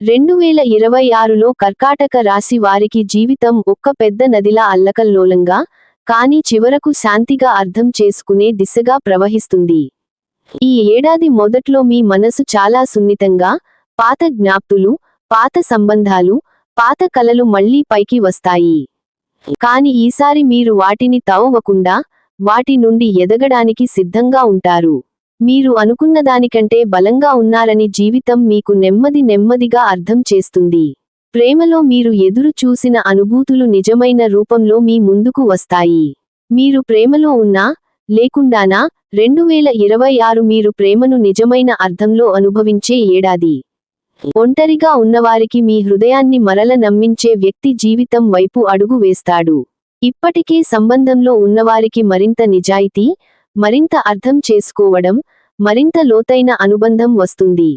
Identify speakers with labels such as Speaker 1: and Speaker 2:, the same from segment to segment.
Speaker 1: రెండు వేల ఇరవై ఆరులో కర్కాటక రాశి వారికి జీవితం ఒక్క పెద్ద నదిలా అల్లకల్లోలంగా కానీ చివరకు శాంతిగా అర్థం చేసుకునే దిశగా ప్రవహిస్తుంది. ఈ ఏడాది మొదట్లో మీ మనసు చాలా సున్నితంగా పాత జ్ఞాప్తులు పాత సంబంధాలు పాత కలలు మళ్ళీ పైకి వస్తాయి. కాని ఈసారి మీరు వాటిని తవ్వకుండా వాటి నుండి ఎదగడానికి సిద్ధంగా ఉంటారు. మీరు అనుకున్నదానికంటే బలంగా ఉన్నారని జీవితం మీకు నెమ్మది నెమ్మదిగా అర్థం చేస్తుంది. ప్రేమలో మీరు ఎదురు చూసిన అనుభూతులు నిజమైన రూపంలో మీ ముందుకు వస్తాయి. మీరు ప్రేమలో ఉన్నా లేకుండానా రెండు వేల ఇరవై ఆరు మీరు ప్రేమను నిజమైన అర్థంలో అనుభవించే ఏడాది. ఒంటరిగా ఉన్నవారికి మీ హృదయాన్ని మరల నమ్మించే వ్యక్తి జీవితం వైపు అడుగు వేస్తాడు. ఇప్పటికే సంబంధంలో ఉన్నవారికి మరింత నిజాయితీ మరింత అర్థం చేసుకోవడం మరింత లోతైన అనుబంధం వస్తుంది.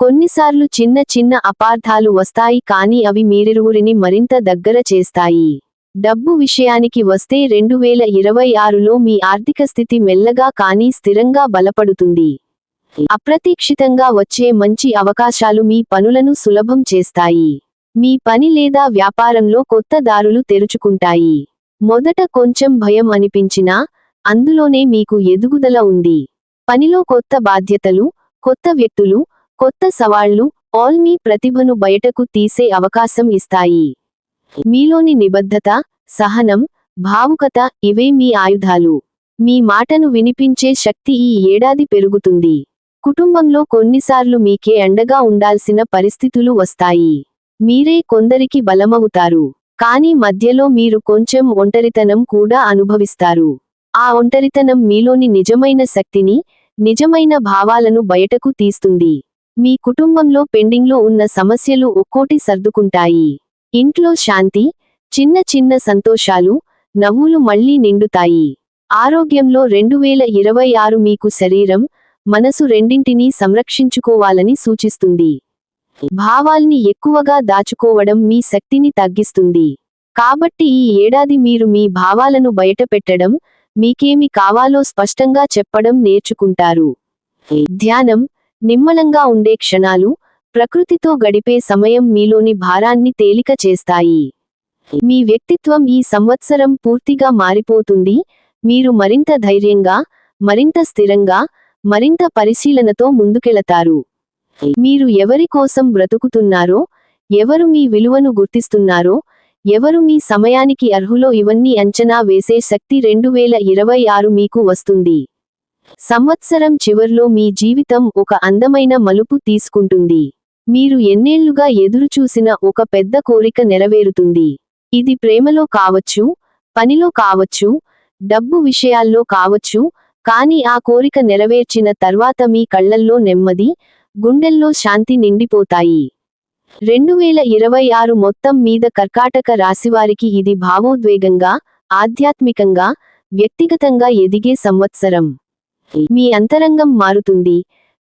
Speaker 1: కొన్నిసార్లు చిన్న చిన్న అపార్థాలు వస్తాయి కానీ అవి మీరిరువురిని మరింత దగ్గర చేస్తాయి. డబ్బు విషయానికి వస్తే రెండు వేల ఇరవై ఆరులో మీ ఆర్థిక స్థితి మెల్లగా కానీ స్థిరంగా బలపడుతుంది. అప్రతీక్షితంగా వచ్చే మంచి అవకాశాలు మీ పనులను సులభం చేస్తాయి. మీ పని లేదా వ్యాపారంలో కొత్త దారులు తెరుచుకుంటాయి. మొదట కొంచెం భయం అనిపించినా అందులోనే మీకు ఎదుగుదల ఉంది. పనిలో కొత్త బాధ్యతలు కొత్త వ్యక్తులు కొత్త సవాళ్ళు ఆల్ మీ ప్రతిభను బయటకు తీసే అవకాశం ఇస్తాయి. మీలోని నిబద్ధత సహనం భావుకత ఇవే మీ ఆయుధాలు. మీ మాటను వినిపించే శక్తి ఈ ఏడాది పెరుగుతుంది. కుటుంబంలో కొన్నిసార్లు మీకే అండగా ఉండాల్సిన పరిస్థితులు వస్తాయి. మీరే కొందరికి బలమవుతారు. కాని మధ్యలో మీరు కొంచెం ఒంటరితనం కూడా అనుభవిస్తారు. ఆ ఒంటరితనం మీలోని నిజమైన శక్తిని నిజమైన భావాలను బయటకు తీస్తుంది. మీ కుటుంబంలో పెండింగ్లో ఉన్న సమస్యలు ఒక్కోటి సర్దుకుంటాయి. ఇంట్లో శాంతి చిన్న చిన్న సంతోషాలు నవ్వులు మళ్ళీ నిండుతాయి. ఆరోగ్యంలో రెండు వేల ఇరవై ఆరు మీకు శరీరం మనసు రెండింటినీ సంరక్షించుకోవాలని సూచిస్తుంది. భావాల్ని ఎక్కువగా దాచుకోవడం మీ శక్తిని తగ్గిస్తుంది. కాబట్టి ఈ ఏడాది మీరు మీ భావాలను బయటపెట్టడం మీకేమి కావాలో స్పష్టంగా చెప్పడం నేర్చుకుంటారు. ధ్యానం నిమ్మలంగా ఉండే క్షణాలు ప్రకృతితో గడిపే సమయం మీలోని భారాన్ని తేలిక చేస్తాయి. మీ వ్యక్తిత్వం ఈ సంవత్సరం పూర్తిగా మారిపోతుంది. మీరు మరింత ధైర్యంగా మరింత స్థిరంగా మరింత పరిశీలనతో ముందుకెళతారు. మీరు ఎవరి కోసం బ్రతుకుతున్నారో ఎవరు మీ విలువను గుర్తిస్తున్నారో ఎవరు మీ సమయానికి అర్హులో ఇవన్నీ అంచనా వేసే శక్తి రెండు వేల ఇరవై ఆరు మీకు వస్తుంది. సంవత్సరం చివర్లో మీ జీవితం ఒక అందమైన మలుపు తీసుకుంటుంది. మీరు ఎన్నేళ్ళుగా ఎదురుచూసిన ఒక పెద్ద కోరిక నెరవేరుతుంది. ఇది ప్రేమలో కావచ్చు పనిలో కావచ్చు డబ్బు విషయాల్లో కావచ్చు కానీ ఆ కోరిక నెరవేర్చిన తర్వాత మీ కళ్ళల్లో నెమ్మది గుండెల్లో శాంతి నిండిపోతాయి. రెండు వేల ఇరవై ఆరు మొత్తం మీద కర్కాటక రాశివారికి ఇది భావోద్వేగంగా ఆధ్యాత్మికంగా వ్యక్తిగతంగా ఎదిగే సంవత్సరం. మీ అంతరంగం మారుతుంది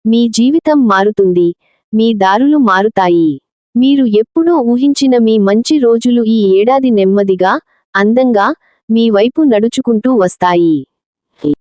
Speaker 1: మీ జీవితం మారుతుంది మీ దారులు మారుతాయి. మీరు ఎప్పుడూ ఊహించిన మీ మంచి రోజులు ఈ ఏడాది నెమ్మదిగా అందంగా మీ వైపు నడుచుకుంటూ వస్తాయి.